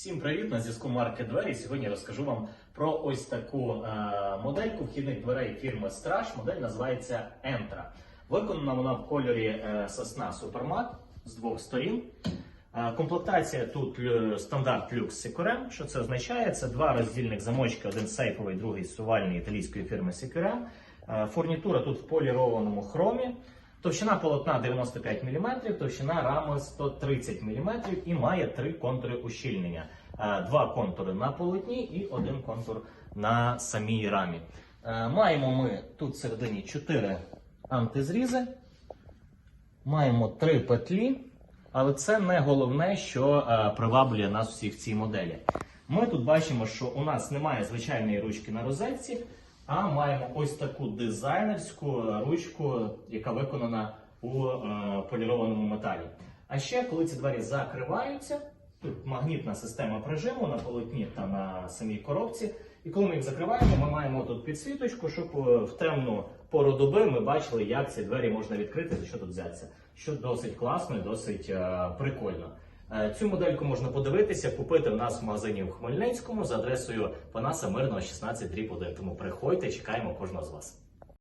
Всім привіт! На зв'язку марки двері. Сьогодні розкажу вам про ось таку е, модельку вхідних дверей фірми Страж. Модель називається Entra. Виконана вона в кольорі е, сосна Supermat з двох сторін. Е, комплектація тут лю- стандарт Lux Securem. Що це означає? Це два роздільних замочки, один сейфовий, другий сувальний італійської фірми Securem. Е, фурнітура тут в полірованому хромі. Товщина полотна 95 мм, товщина рами 130 мм і має три контури ущільнення. Е, Два контури на полотні і один контур на самій рамі. Е, Маємо ми тут всередині 4 антизрізи, маємо три петлі, але це не головне, що е, приваблює нас всіх в цій моделі. Ми тут бачимо, що у нас немає звичайної ручки на розетці, а маємо ось таку дизайнерську ручку, яка виконана у е, полірованому металі. А ще, коли ці двері закриваються, тут магнітна система прижиму на полотні та на самій коробці. І коли ми їх закриваємо, ми маємо тут підсвіточку, щоб е, в темну пору доби ми бачили, як ці двері можна відкрити, за що тут взятися. Що досить класно і досить е, прикольно. Е, Цю модельку можна подивитися, купити в нас в магазині в Хмельницькому за адресою Панаса Мирного 16 1. Тому приходьте, чекаємо кожного з вас.